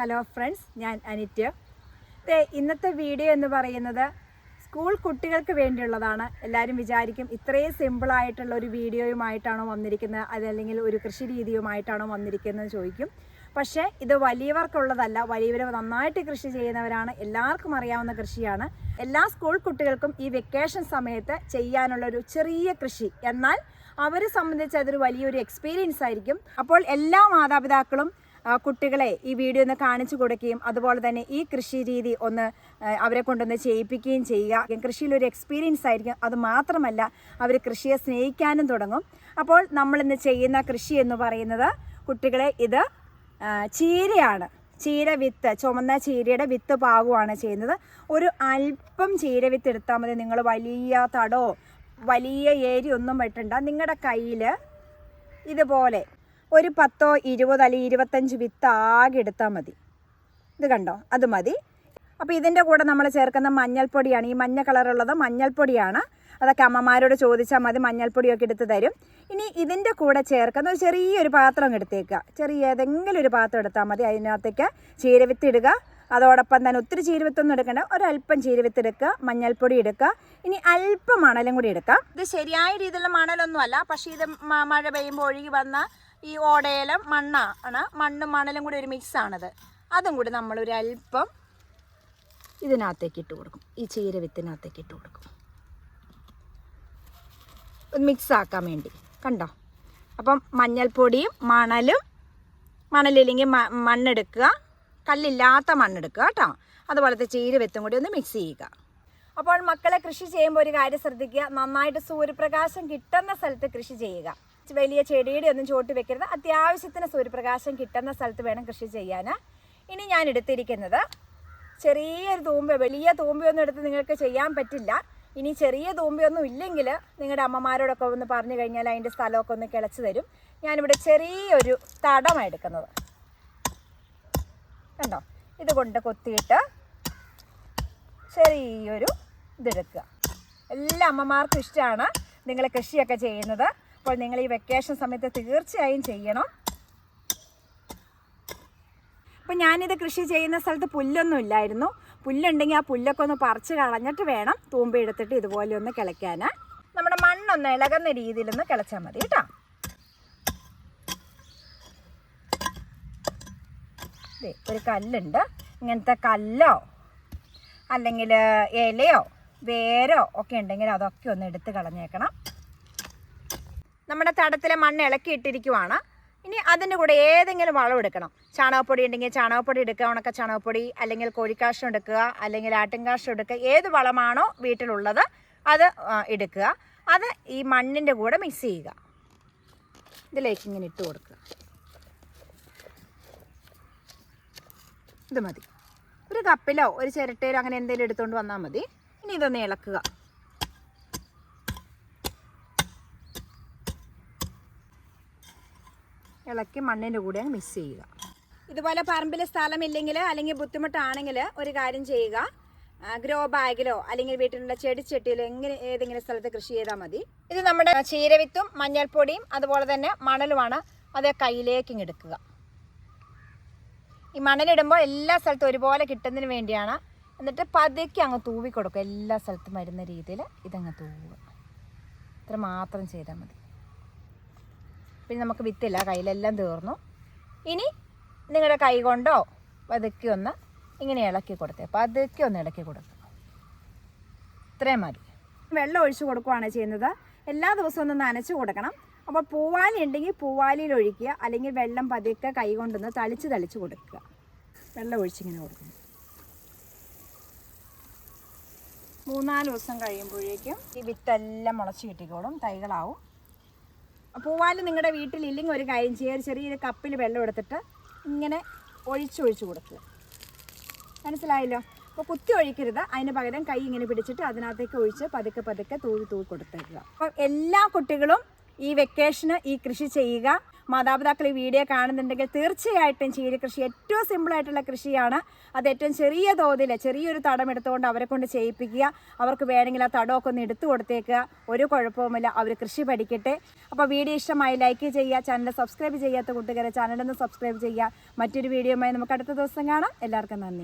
Hello friends ഞാൻ അനിറ്റ് ഇന്നത്തെ video എന്ന് പറയുന്നത് സ്കൂൾ കുട്ടികൾക്ക് വേണ്ടിയുള്ളതാണ്. എല്ലാവരും വിചാരിക്കും ഇത്രയും സിമ്പിളായിട്ടുള്ള ഒരു വീഡിയോയുമായിട്ടാണോ വന്നിരിക്കുന്നത് അതല്ലെങ്കിൽ ഒരു കൃഷി രീതിയുമായിട്ടാണോ വന്നിരിക്കുന്നത് ചോദിക്കും. പക്ഷേ ഇത് വലിയവർക്കുള്ളതല്ല. വലിയവർ നന്നായിട്ട് കൃഷി ചെയ്യുന്നവരാണ്. എല്ലാവർക്കും അറിയാവുന്ന കൃഷിയാണ്. എല്ലാ സ്കൂൾ കുട്ടികൾക്കും ഈ വെക്കേഷൻ സമയത്ത് ചെയ്യാനുള്ള ഒരു ചെറിയ കൃഷി. എന്നാൽ അവരെ സംബന്ധിച്ച് അതൊരു വലിയൊരു എക്സ്പീരിയൻസ് ആയിരിക്കും. അപ്പോൾ എല്ലാ മാതാപിതാക്കളും കുട്ടികളെ ഈ വീഡിയോ ഒന്ന് കാണിച്ചു കൊടുക്കുകയും അതുപോലെ തന്നെ ഈ കൃഷി രീതി ഒന്ന് അവരെ കൊണ്ടൊന്ന് ചെയ്യിപ്പിക്കുകയും ചെയ്യുക. കൃഷിയിൽ ഒരു എക്സ്പീരിയൻസ് ആയിരിക്കും. അത് മാത്രമല്ല അവർ കൃഷിയെ സ്നേഹിക്കാനും തുടങ്ങും. അപ്പോൾ നമ്മളിന്ന് ചെയ്യുന്ന കൃഷി എന്ന് പറയുന്നത് കുട്ടികളെ ഇത് ചീരയാണ്. ചീര വിത്ത് ചുമന്ന ചീരയുടെ വിത്ത് പാകുവാണ് ചെയ്യുന്നത്. ഒരു അല്പം ചീര വിത്ത് എടുത്താൽ മതി. നിങ്ങൾ വലിയ തടോ വലിയ ഏരി ഒന്നും വെട്ടണ്ട. നിങ്ങളുടെ കയ്യിൽ ഇതുപോലെ ഒരു പത്തോ ഇരുപതോ അല്ലെങ്കിൽ ഇരുപത്തഞ്ച് വിത്ത് ആകെ എടുത്താൽ മതി. ഇത് കണ്ടോ? അത് മതി. അപ്പോൾ ഇതിന്റെ കൂടെ നമ്മൾ ചേർക്കുന്ന മഞ്ഞൾപ്പൊടിയാണ്. ഈ മഞ്ഞ കളറുള്ളത് മഞ്ഞൾപ്പൊടിയാണ്. അതൊക്കെ അമ്മമാരോട് ചോദിച്ചാൽ മതി മഞ്ഞൾപ്പൊടിയൊക്കെ എടുത്ത് തരും. ഇനി ഇതിന്റെ കൂടെ ചേർക്കുന്ന ഒരു ചെറിയൊരു പാത്രം എടുത്തേക്കുക. ചെറിയ ഏതെങ്കിലും ഒരു പാത്രം എടുത്താൽ മതി. അതിനകത്തേക്ക് ചീരവിത്ത് ഇടുക അതോടൊപ്പം തന്നെ ഒത്തിരി ചീരുവത്തൊന്നും എടുക്കണ്ട. ഒരല്പം ചീരുവത്ത് എടുക്കുക മഞ്ഞൾപ്പൊടി എടുക്കുക. ഇനി അല്പം മണലും കൂടി എടുക്കാം. ഇത് ശരിയായ രീതിയിലുള്ള മണലൊന്നും അല്ല പക്ഷേ ഇത് മഴ പെയ്യുമ്പോൾ ഒഴുകി വന്ന ഈ ഓടയിലും മണ്ണാണ് മണ്ണും മണലും കൂടി ഒരു മിക്സാണത്. അതും കൂടി നമ്മളൊരു അല്പം ഇതിനകത്തേക്ക് ഇട്ട് കൊടുക്കും. ഈ ചീര വിത്തിനകത്തേക്ക് ഇട്ട് കൊടുക്കും. ഒന്ന് മിക്സ് ആക്കാൻ വേണ്ടി. കണ്ടോ? അപ്പം മഞ്ഞൾപ്പൊടിയും മണലും മണലില്ലെങ്കിൽ മണ്ണെടുക്കുക. കല്ലില്ലാത്ത മണ്ണെടുക്കുക കേട്ടോ. അതുപോലത്തെ ചീര വെത്തും കൂടി ഒന്ന് മിക്സ് ചെയ്യുക. അപ്പോൾ മക്കളെ കൃഷി ചെയ്യുമ്പോൾ ഒരു കാര്യം ശ്രദ്ധിക്കുക. നന്നായിട്ട് സൂര്യപ്രകാശം കിട്ടുന്ന സ്ഥലത്ത് കൃഷി ചെയ്യുക. വലിയ ചെടിയുടെ ഒന്നും ചോട്ട് വെക്കരുത്. അത്യാവശ്യത്തിന് സൂര്യപ്രകാശം കിട്ടുന്ന സ്ഥലത്ത് വേണം കൃഷി ചെയ്യാൻ. ഇനി ഞാൻ എടുത്തിരിക്കുന്നത് ചെറിയൊരു തൂമ്പ വലിയ തൂമ്പയൊന്നും എടുത്ത് നിങ്ങൾക്ക് ചെയ്യാൻ പറ്റില്ല. ഇനി ചെറിയ തൂമ്പയൊന്നും ഇല്ലെങ്കിൽ നിങ്ങളുടെ അമ്മമാരോടൊക്കെ ഒന്ന് പറഞ്ഞു കഴിഞ്ഞാൽ അതിന്റെ സ്ഥലമൊക്കെ ഒന്ന് കിളച്ച് തരും. ഞാനിവിടെ ചെറിയൊരു തടമാണ് എടുക്കുന്നത്. കണ്ടോ? ഇത് കൊണ്ട് കൊത്തിയിട്ട് ചെറിയൊരു ഇതെടുക്കുക. എല്ലാ അമ്മമാർക്കും ഇഷ്ടമാണ് നിങ്ങൾ കൃഷിയൊക്കെ ചെയ്യുന്നത്. അപ്പോൾ നിങ്ങൾ ഈ വെക്കേഷൻ സമയത്ത് തീർച്ചയായും ചെയ്യണം. അപ്പോൾ ഞാനിത് കൃഷി ചെയ്യുന്ന സ്ഥലത്ത് പുല്ലൊന്നും ഇല്ലായിരുന്നു. പുല്ലുണ്ടെങ്കിൽ ആ പുല്ലൊക്കെ ഒന്ന് പറിച്ച് കളഞ്ഞിട്ട് വേണം. തൂമ്പെടുത്തിട്ട് ഇതുപോലെ ഒന്ന് കിളയ്ക്കാൻ. നമ്മുടെ മണ്ണൊന്ന് ഇളകുന്ന രീതിയിലൊന്ന് കിളച്ചാൽ മതി കേട്ടോ. ഒരു കല്ലുണ്ട്. ഇങ്ങനത്തെ കല്ലോ അല്ലെങ്കിൽ ഇലയോ വേരോ ഒക്കെ ഉണ്ടെങ്കിൽ അതൊക്കെ ഒന്ന് എടുത്ത് കളഞ്ഞേക്കണം. നമ്മുടെ തടത്തിലെ മണ്ണ് ഇളക്കി ഇട്ടിരിക്കുവാണ്. ഇനി അതിന്റെ കൂടെ ഏതെങ്കിലും വളം എടുക്കണം. ചാണകപ്പൊടി ഉണ്ടെങ്കിൽ ചാണകപ്പൊടി എടുക്കുക ഉണക്ക ചാണകപ്പൊടി അല്ലെങ്കിൽ കോഴിക്കാഷ്ടം എടുക്കുക അല്ലെങ്കിൽ ആട്ടിൻകാഷ്ടം എടുക്കുക ഏത് വളമാണോ വീട്ടിലുള്ളത് അത് എടുക്കുക. അത് ഈ മണ്ണിന്റെ കൂടെ മിക്സ് ചെയ്യുക. ഇതിലേക്ക് ഇങ്ങനെ ഇട്ട് കൊടുക്കുക. ഇത് മതി. ഒരു കപ്പിലോ ഒരു ചിരട്ടയിലോ അങ്ങനെ എന്തെങ്കിലും എടുത്തുകൊണ്ട് വന്നാൽ മതി. ഇനി ഇതൊന്ന് ഇളക്കുക. ഇളക്കി മണ്ണിന്റെ കൂടെ അങ്ങ് മിക്സ് ചെയ്യുക. ഇതുപോലെ പറമ്പിൽ സ്ഥലമില്ലെങ്കിൽ അല്ലെങ്കിൽ ബുദ്ധിമുട്ടാണെങ്കിൽ ഒരു കാര്യം ചെയ്യുക. ഗ്രോ ബാഗിലോ അല്ലെങ്കിൽ വീട്ടിലുള്ള ചെടിച്ചട്ടിയിലോ എങ്ങനെ ഏതെങ്കിലും സ്ഥലത്ത് കൃഷി ചെയ്താൽ മതി. ഇത് നമ്മുടെ ചീരവിത്തും മഞ്ഞൾപ്പൊടിയും അതുപോലെ തന്നെ മണലുമാണ്. അത് കയ്യിലേക്ക് എടുക്കുക. ഈ മണലിടുമ്പോൾ എല്ലാ സ്ഥലത്തും ഒരുപോലെ കിട്ടുന്നതിന് വേണ്ടിയാണ്. എന്നിട്ട് പതുക്കെ അങ്ങ് തൂവി കൊടുക്കുക എല്ലാ സ്ഥലത്തും വരുന്ന രീതിയിൽ ഇതങ്ങ് തൂവുക. ഇത്ര മാത്രം ചെയ്താൽ മതി. പിന്നെ നമുക്ക് വിത്തില്ല കയ്യിലെല്ലാം തീർന്നു. ഇനി നിങ്ങളുടെ കൈ കൊണ്ടോ പതുക്കെ ഒന്ന് ഇങ്ങനെ ഇളക്കി കൊടുത്തേ പതുക്കെ ഒന്ന് ഇളക്കി കൊടുക്കുക ഇത്രയും മതി. വെള്ളം ഒഴിച്ച് കൊടുക്കുകയാണ് ചെയ്യുന്നത്. എല്ലാ ദിവസവും ഒന്ന് നനച്ച് കൊടുക്കണം. അപ്പോൾ പൂവാലി ഉണ്ടെങ്കിൽ പൂവാലിയിൽ ഒഴിക്കുക. അല്ലെങ്കിൽ വെള്ളം പതുക്കെ കൈ കൊണ്ടൊന്ന് തളിച്ച് തളിച്ച് കൊടുക്കുക. വെള്ളം ഒഴിച്ചിങ്ങനെ കൊടുക്കുന്നു മൂന്നാൽ ദിവസം കഴിയുമ്പോഴേക്കും ഈ വിത്തെല്ലാം മുളച്ച് കിട്ടിക്കോളും. തൈകളാവും. പൂവാൽ നിങ്ങളുടെ വീട്ടിലില്ലെങ്കിൽ ഒരു കാര്യം ചെയ്യുക. ചെറിയൊരു കപ്പിൽ വെള്ളം എടുത്തിട്ട് ഇങ്ങനെ ഒഴിച്ചൊഴിച്ച് കൊടുക്കുക. മനസ്സിലായല്ലോ? അപ്പോൾ കുത്തി ഒഴിക്കരുത്. അതിന് പകരം കൈ ഇങ്ങനെ പിടിച്ചിട്ട് അതിനകത്തേക്ക് ഒഴിച്ച് പതുക്കെ പതുക്കെ തൂവി തൂവി കൊടുത്തേക്കുക. അപ്പം എല്ലാ കുട്ടികളും ഈ വെക്കേഷന് ഈ കൃഷി ചെയ്യുക. മാതാപിതാക്കൾ ഈ വീഡിയോ കാണുന്നുണ്ടെങ്കിൽ തീർച്ചയായിട്ടും ചീര കൃഷി ഏറ്റവും സിമ്പിളായിട്ടുള്ള കൃഷിയാണ്. അത് ഏറ്റവും ചെറിയ തോതിൽ ചെറിയൊരു തടം എടുത്തുകൊണ്ട് അവരെ കൊണ്ട് ചെയ്യിപ്പിക്കുക. അവർക്ക് വേണമെങ്കിൽ ആ തടമൊക്കെ ഒന്ന് എടുത്തു കൊടുത്തേക്കുക. ഒരു കുഴപ്പവുമില്ല അവർ കൃഷി പഠിക്കട്ടെ. അപ്പോൾ വീഡിയോ ഇഷ്ടമായി ലൈക്ക് ചെയ്യുക ചാനൽ സബ്സ്ക്രൈബ് ചെയ്യാത്ത കൂട്ടുകാരെ ചാനലൊന്ന് സബ്സ്ക്രൈബ് ചെയ്യുക. മറ്റൊരു വീഡിയോയുമായി നമുക്ക് അടുത്ത ദിവസം കാണാം. എല്ലാവർക്കും നന്ദി.